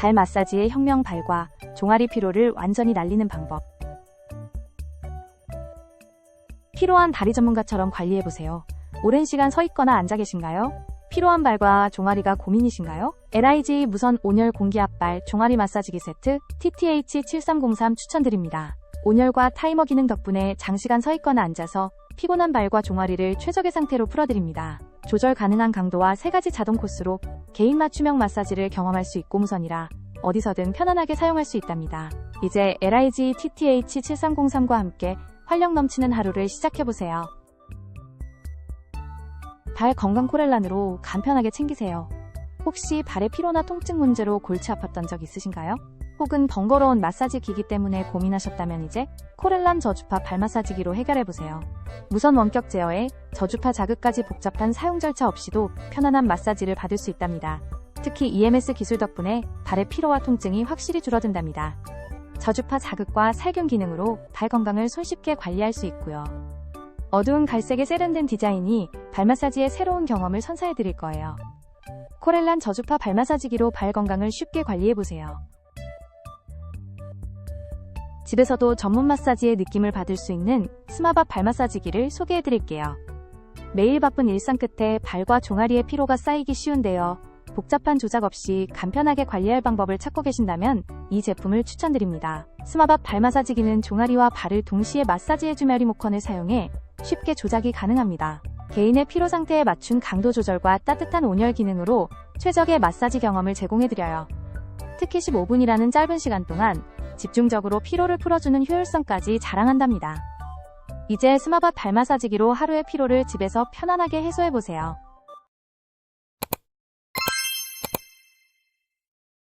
발 마사지의 혁명 발과 종아리 피로를 완전히 날리는 방법. 피로한 다리 전문가처럼 관리해보세요. 오랜 시간 서 있거나 앉아 계신가요? 피로한 발과 종아리가 고민이신가요? LIG 무선 온열 공기압발 종아리 마사지기 세트 TTH7303 추천드립니다. 온열과 타이머 기능 덕분에 장시간 서 있거나 앉아서 피곤한 발과 종아리를 최적의 상태로 풀어드립니다. 조절 가능한 강도와 세 가지 자동 코스로 개인 맞춤형 마사지를 경험할 수 있고 무선이라 어디서든 편안하게 사용할 수 있답니다. 이제 LIG TTH7303과 함께 활력 넘치는 하루를 시작해보세요. 발 건강 코렐란으로 간편하게 챙기세요. 혹시 발의 피로나 통증 문제로 골치 아팠던 적 있으신가요? 혹은 번거로운 마사지 기기 때문에 고민하셨다면 이제 코렐란 저주파 발 마사지기로 해결해보세요. 무선 원격 제어에 저주파 자극까지 복잡한 사용 절차 없이도 편안한 마사지를 받을 수 있답니다. 특히 EMS 기술 덕분에 발의 피로와 통증이 확실히 줄어든답니다. 저주파 자극과 살균 기능으로 발 건강을 손쉽게 관리할 수 있고요. 어두운 갈색의 세련된 디자인이 발 마사지의 새로운 경험을 선사해 드릴 거예요. 코렐란 저주파 발 마사지기로 발 건강을 쉽게 관리해 보세요. 집에서도 전문 마사지의 느낌을 받을 수 있는 스마밥 발 마사지기를 소개해 드릴게요. 매일 바쁜 일상 끝에 발과 종아리의 피로가 쌓이기 쉬운데요. 복잡한 조작 없이 간편하게 관리할 방법을 찾고 계신다면 이 제품을 추천드립니다. 스마밥 발 마사지기는 종아리와 발을 동시에 마사지해주며 리모컨을 사용해 쉽게 조작이 가능합니다. 개인의 피로 상태에 맞춘 강도 조절과 따뜻한 온열 기능으로 최적의 마사지 경험을 제공해드려요. 특히 15분이라는 짧은 시간 동안 집중적으로 피로를 풀어주는 효율성까지 자랑한답니다. 이제 스마밥 발 마사지기로 하루의 피로를 집에서 편안하게 해소해보세요.